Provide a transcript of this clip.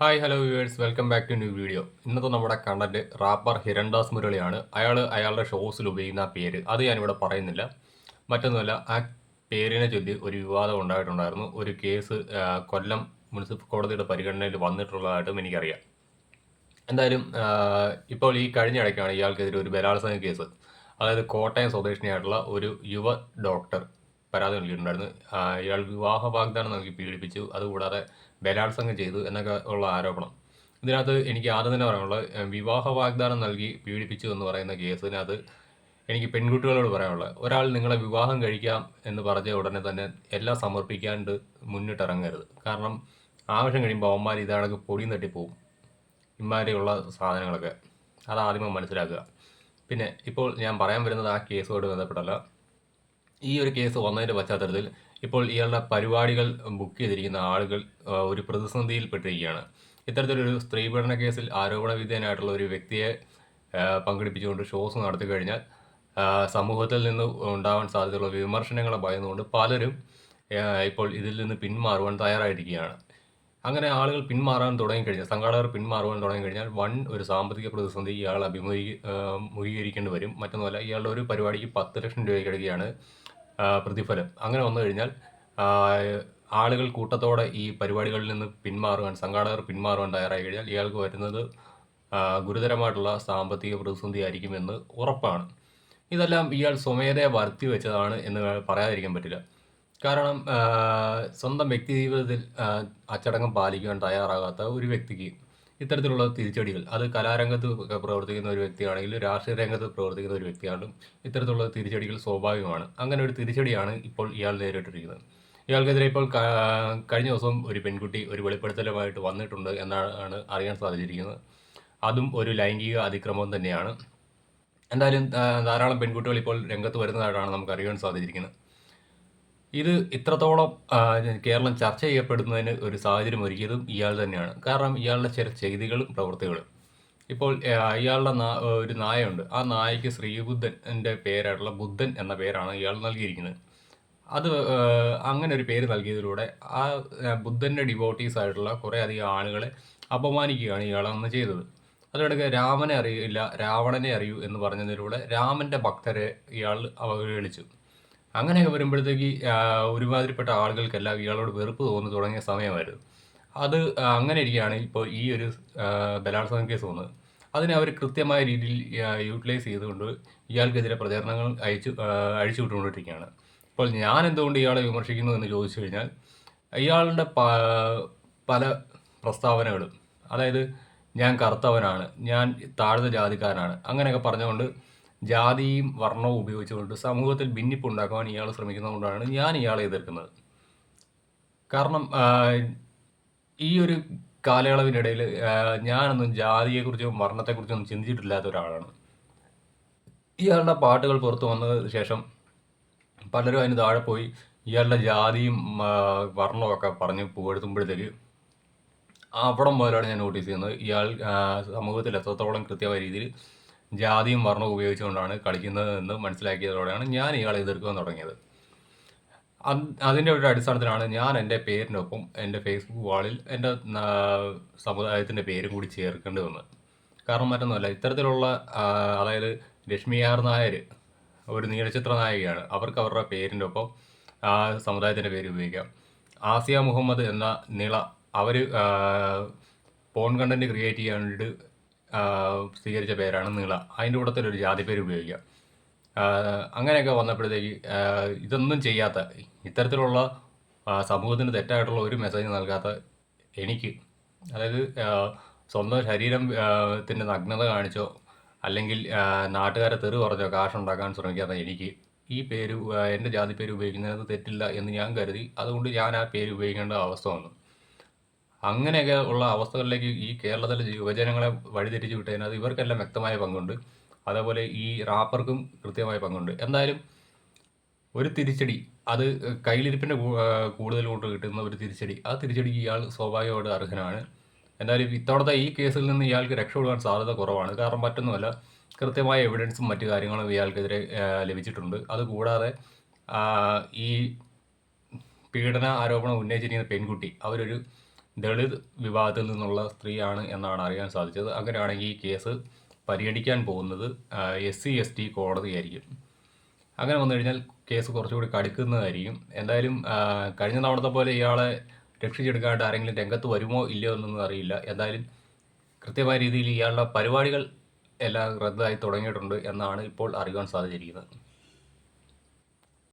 Hi hello viewers welcome back to new video ഇന്നത്തെ നമ്മുടെ content wrapper Hirandas മുരളിയാണ് അയാൾ അയാളുടെ ഷോസിൽ ഉപയോഗിക്കുന്ന പേര്. അത് ഞാനിവിടെ പറയുന്നില്ല. മറ്റൊന്നുമല്ല ആ പേരിനെ ചൊല്ലി ഒരു വിവാദം ഉണ്ടായിട്ടുണ്ടായിരുന്നു. ഒരു കേസ് കൊല്ലം മുനിസിപ്പൽ കോടതിയുടെ പരിഗണനയിൽ വന്നിട്ടുള്ളതായിട്ടും എനിക്കറിയാം. എന്തായാലും ഇപ്പോൾ ഈ കഴിഞ്ഞ ഇടയ്ക്കാണ് ഇയാൾക്കെതിരെ ഒരു ബലാത്സംഗ കേസ് അതായത് കോട്ടയം സ്വദേശിനിയായിട്ടുള്ള ഒരു യുവ ഡോക്ടർ പരാതി നൽകിയിട്ടുണ്ടായിരുന്നു. ഇയാൾ വിവാഹ വാഗ്ദാനം നൽകി പീഡിപ്പിച്ചു. അതുകൂടാതെ ബലാത്സംഗം ചെയ്തു എന്നൊക്കെ ഉള്ള ആരോപണം. ഇതിനകത്ത് എനിക്ക് ആദ്യം തന്നെ പറയാനുള്ളത് വിവാഹ വാഗ്ദാനം നൽകി പീഡിപ്പിച്ചു എന്ന് പറയുന്ന കേസിനകത്ത് എനിക്ക് പെൺകുട്ടികളോട് പറയാനുള്ളത് ഒരാൾ നിങ്ങളെ വിവാഹം കഴിക്കാം എന്ന് പറഞ്ഞ ഉടനെ തന്നെ എല്ലാം സമർപ്പിക്കാണ്ട് മുന്നിട്ടിറങ്ങരുത്. കാരണം ആവശ്യം കഴിയുമ്പോൾ അവന്മാർ ഇതാണെങ്കിൽ പൊടിയും തട്ടിപ്പോവും ഇമാരെയുള്ള സാധനങ്ങളൊക്കെ. അത് ആദ്യമേ മനസ്സിലാക്കുക. പിന്നെ ഇപ്പോൾ ഞാൻ പറയാൻ വരുന്നത് ആ കേസുമായിട്ട് ബന്ധപ്പെട്ടല്ല. ഈ ഒരു കേസ് വന്നതിന്റെ പശ്ചാത്തലത്തിൽ ഇപ്പോൾ ഇയാളുടെ പരിപാടികൾ ബുക്ക് ചെയ്തിരിക്കുന്ന ആളുകൾ ഒരു പ്രതിസന്ധിയിൽപ്പെട്ടിരിക്കുകയാണ്. ഇത്തരത്തിലൊരു സ്ത്രീപീഡന കേസിൽ ആരോപണ വിധേയനായിട്ടുള്ള ഒരു വ്യക്തിയെ പങ്കെടുപ്പിച്ചുകൊണ്ട് ഷോസ് നടത്തി കഴിഞ്ഞാൽ സമൂഹത്തിൽ നിന്ന് ഉണ്ടാവാൻ സാധ്യതയുള്ള വിമർശനങ്ങളെ ഭയന്നുകൊണ്ട് പലരും ഇപ്പോൾ ഇതിൽ നിന്ന് പിന്മാറുവാൻ തയ്യാറായിരിക്കുകയാണ്. അങ്ങനെ ആളുകൾ പിന്മാറാൻ തുടങ്ങിക്കഴിഞ്ഞാൽ സംഘാടകർ പിന്മാറുവാൻ തുടങ്ങിക്കഴിഞ്ഞാൽ വൺ ഒരു സാമ്പത്തിക പ്രതിസന്ധി ഇയാൾ അഭിമുഖീ മുഖീകരിക്കേണ്ടി വരും. മറ്റൊന്നുമല്ല ഇയാളുടെ ഒരു പരിപാടിക്ക് പത്ത് ലക്ഷം രൂപയ്ക്കിടയ്ക്കാണ് പ്രതിഫലം. അങ്ങനെ വന്നു കഴിഞ്ഞാൽ ആളുകൾ കൂട്ടത്തോടെ ഈ പരിപാടികളിൽ നിന്ന് പിന്മാറുവാൻ സംഘാടകർ പിന്മാറുവാൻ തയ്യാറായി കഴിഞ്ഞാൽ ഇയാൾക്ക് വരുന്നത് ഗുരുതരമായിട്ടുള്ള സാമ്പത്തിക പ്രതിസന്ധി ആയിരിക്കുമെന്ന് ഉറപ്പാണ്. ഇതെല്ലാം ഇയാൾ സ്വമേധയാ വരുത്തി വെച്ചതാണ് എന്ന് പറയാതിരിക്കാൻ പറ്റില്ല. കാരണം സ്വന്തം വ്യക്തി ജീവിതത്തിൽ അച്ചടക്കം പാലിക്കുവാൻ തയ്യാറാകാത്ത ഒരു വ്യക്തിക്ക് ഇത്തരത്തിലുള്ള തിരിച്ചടികൾ അത് കലാരംഗത്ത് പ്രവർത്തിക്കുന്ന ഒരു വ്യക്തിയാണെങ്കിലും രാഷ്ട്രീയ രംഗത്ത് പ്രവർത്തിക്കുന്ന ഒരു വ്യക്തിയാണെങ്കിലും ഇത്തരത്തിലുള്ള തിരിച്ചടികൾ സ്വാഭാവികമാണ്. അങ്ങനെ ഒരു തിരിച്ചടിയാണ് ഇപ്പോൾ ഇയാൾ നേരിട്ടിരിക്കുന്നത്. ഇയാൾക്കെതിരെ ഇപ്പോൾ കഴിഞ്ഞ ദിവസം ഒരു പെൺകുട്ടി ഒരു വെളിപ്പെടുത്തലുമായിട്ട് വന്നിട്ടുണ്ട് എന്നാണ് അറിയാൻ സാധിച്ചിരിക്കുന്നത്. അതും ഒരു ലൈംഗിക അതിക്രമം തന്നെയാണ്. എന്തായാലും ധാരാളം പെൺകുട്ടികൾ ഇപ്പോൾ രംഗത്ത് വരുന്നതായിട്ടാണ് നമുക്ക് അറിയാൻ സാധിച്ചിരിക്കുന്നത്. ഇത് ഇത്രത്തോളം കേരളം ചർച്ച ചെയ്യപ്പെടുന്നതിന് ഒരു സാഹചര്യം ഒരുക്കിയതും ഇയാൾ തന്നെയാണ്. കാരണം ഇയാളുടെ ചില ചെയ്തികളും പ്രവൃത്തികളും. ഇപ്പോൾ ഇയാളുടെ ഒരു നായയുണ്ട്. ആ നായയ്ക്ക് ശ്രീബുദ്ധന്റെ പേരായിട്ടുള്ള ബുദ്ധൻ എന്ന പേരാണ് ഇയാൾ നൽകിയിരിക്കുന്നത്. അത് അങ്ങനെ ഒരു പേര് നൽകിയതിലൂടെ ആ, ബുദ്ധന്റെ ഡിവോട്ടീസ് ആയിട്ടുള്ള കുറേ അധികം ആളുകളെ അപമാനിക്കുകയാണ് ഇയാൾ അന്ന് ചെയ്തത്. അതിനിടയ്ക്ക് രാമനെ അറിയില്ല രാവണനെ അറിയൂ എന്ന് പറഞ്ഞതിലൂടെ രാമന്റെ ഭക്തരെ ഇയാൾ അവഹേളിച്ചു. അങ്ങനെയൊക്കെ വരുമ്പോഴത്തേക്ക് ഒരുമാതിരിപ്പെട്ട ആളുകൾക്കെല്ലാം ഇയാളോട് വെറുപ്പ് തോന്നു തുടങ്ങിയ സമയമായിരുന്നു. അത് അങ്ങനെ ഇരിക്കുകയാണ് ഇപ്പോൾ ഈ ഒരു ബലാത്സംഗം കേസ് വന്നത് അതിനെ അവർ കൃത്യമായ രീതിയിൽ യൂട്ടിലൈസ് ചെയ്തുകൊണ്ട് ഇയാൾക്കെതിരെ പ്രചരണങ്ങൾ അയച്ചു അഴിച്ചു വിട്ടുകൊണ്ടിരിക്കുകയാണ്. ഇപ്പോൾ ഞാൻ എന്തുകൊണ്ട് ഇയാളെ വിമർശിക്കുന്നു എന്ന് ചോദിച്ചു കഴിഞ്ഞാൽ ഇയാളുടെ പല പ്രസ്താവനകളും അതായത് ഞാൻ കറുത്തവനാണ് ഞാൻ താഴ്ന്ന ജാതിക്കാരനാണ് അങ്ങനെയൊക്കെ പറഞ്ഞുകൊണ്ട് ജാതിയും വർണവും ഉപയോഗിച്ചുകൊണ്ട് സമൂഹത്തിൽ ഭിന്നിപ്പുണ്ടാക്കുവാൻ ഇയാൾ ശ്രമിക്കുന്നതുകൊണ്ടാണ് ഞാൻ ഇയാളെ എതിർക്കുന്നത്. കാരണം ഈ ഒരു കാലയളവിനിടയിൽ ഞാനൊന്നും ജാതിയെക്കുറിച്ചും വർണത്തെക്കുറിച്ചും ചിന്തിച്ചിട്ടില്ലാത്ത ഒരാളാണ്. ഇയാളുടെ പാട്ടുകൾ പുറത്തു വന്നതിന് ശേഷം പലരും അതിന് താഴെ പോയി ഇയാളുടെ ജാതിയും വർണവും ഒക്കെ പറഞ്ഞ് പുകഴ്ത്തുമ്പോഴത്തേക്ക് അവിടം മുതലാണ് ഞാൻ നോട്ടീസ് ചെയ്യുന്നത്. ഇയാൾ സമൂഹത്തിൽ എത്രത്തോളം കൃത്യമായ രീതിയിൽ ജാതിയും വർണവും ഉപയോഗിച്ചുകൊണ്ടാണ് കളിക്കുന്നത് എന്ന് മനസ്സിലാക്കിയതോടെയാണ് ഞാൻ ഇയാളെ എതിർക്കാൻ തുടങ്ങിയത്. അത് അതിന്റെ ഒരു അടിസ്ഥാനത്തിലാണ് ഞാൻ എന്റെ പേരിനൊപ്പം എന്റെ ഫേസ്ബുക്ക് വാളിൽ എന്റെ സമുദായത്തിന്റെ പേരും കൂടി ചേർക്കേണ്ടി വന്നത്. കാരണം മറ്റൊന്നുമല്ല ഇത്തരത്തിലുള്ള അതായത് ലക്ഷ്മി ആർ നായർ ഒരു നീലചിത്ര നായികയാണ്. അവർക്ക് അവരുടെ പേരിന്റെ ഒപ്പം ആ സമുദായത്തിന്റെ പേര് ഉപയോഗിക്കാം. ആസിയ മുഹമ്മദ് എന്ന നിള അവർ പോൺ കണ്ടന്റ് ക്രിയേറ്റ് ചെയ്യാൻ വേണ്ടിയിട്ട് സ്വീകരിച്ച പേരാണ് നീള. അതിന്റെ കൂട്ടത്തിൽ ഒരു ജാതി പേര് ഉപയോഗിക്കാം. ആ, അങ്ങനെയൊക്കെ വന്നപ്പോഴത്തേക്ക് ഇതൊന്നും ചെയ്യാത്ത ഇത്തരത്തിലുള്ള സമൂഹത്തിന് തെറ്റായിട്ടുള്ള ഒരു മെസ്സേജ് നൽകാത്ത എനിക്ക് അതായത് സ്വന്തം ശരീരം ത്തിന്റെ നഗ്നത കാണിച്ചോ അല്ലെങ്കിൽ നാട്ടുകാരെ തെറി പറഞ്ഞോ കാശുണ്ടാക്കാൻ ശ്രമിക്കാത്ത എനിക്ക് ഈ പേര് എന്റെ ജാതി പേര് ഉപയോഗിക്കുന്നത് തെറ്റില്ല എന്ന് ഞാൻ കരുതി. അതുകൊണ്ട് ഞാൻ ആ പേര് ഉപയോഗിക്കേണ്ട അവസ്ഥ വന്നു. അങ്ങനെയൊക്കെ ഉള്ള അവസ്ഥകളിലേക്ക് ഈ കേരളത്തിലെ യുവജനങ്ങളെ വഴിതിരിച്ചു വിട്ടതിനകത്ത് ഇവർക്കെല്ലാം വ്യക്തമായ പങ്കുണ്ട്. അതേപോലെ ഈ റാപ്പർക്കും കൃത്യമായ പങ്കുണ്ട്. എന്തായാലും ഒരു തിരിച്ചടി അത് കയ്യിലിരിപ്പിന്റെ കൂടുതൽ കൊണ്ട് കിട്ടുന്ന ഒരു തിരിച്ചടി ആ തിരിച്ചടിക്ക് ഇയാൾ സ്വാഭാവികമായിട്ട് അർഹനാണ്. എന്തായാലും ഇത്തവണത്തെ ഈ കേസിൽ നിന്ന് ഇയാൾക്ക് രക്ഷപ്പെടാൻ സാധ്യത കുറവാണ്. കാരണം മറ്റൊന്നുമല്ല കൃത്യമായ എവിഡൻസും മറ്റു കാര്യങ്ങളും ഇയാൾക്കെതിരെ ലഭിച്ചിട്ടുണ്ട്. അതുകൂടാതെ ഈ പീഡന ആരോപണം ഉന്നയിച്ചിരിക്കുന്ന പെൺകുട്ടി അവരൊരു ദളിത് വിഭാഗത്തിൽ നിന്നുള്ള സ്ത്രീയാണ് എന്നാണ് അറിയാൻ സാധിച്ചത്. അങ്ങനെയാണെങ്കിൽ ഈ കേസ് പരിഗണിക്കാൻ പോകുന്നത് എസ് സി എസ് ടി കോടതിയായിരിക്കും അങ്ങനെ വന്നു കഴിഞ്ഞാൽ കേസ് കുറച്ചുകൂടി കടുക്കുന്നതായിരിക്കും. എന്തായാലും കഴിഞ്ഞ തവണത്തെ പോലെ ഇയാളെ രക്ഷിച്ചെടുക്കാനായിട്ട് ആരെങ്കിലും രംഗത്ത് വരുമോ ഇല്ലയോ എന്നൊന്നും അറിയില്ല. എന്തായാലും കൃത്യമായ രീതിയിൽ ഇയാളുടെ പരിപാടികൾ എല്ലാം റദ്ദായി തുടങ്ങിയിട്ടുണ്ട് എന്നാണ് ഇപ്പോൾ അറിയാൻ സാധിച്ചിരിക്കുന്നത്.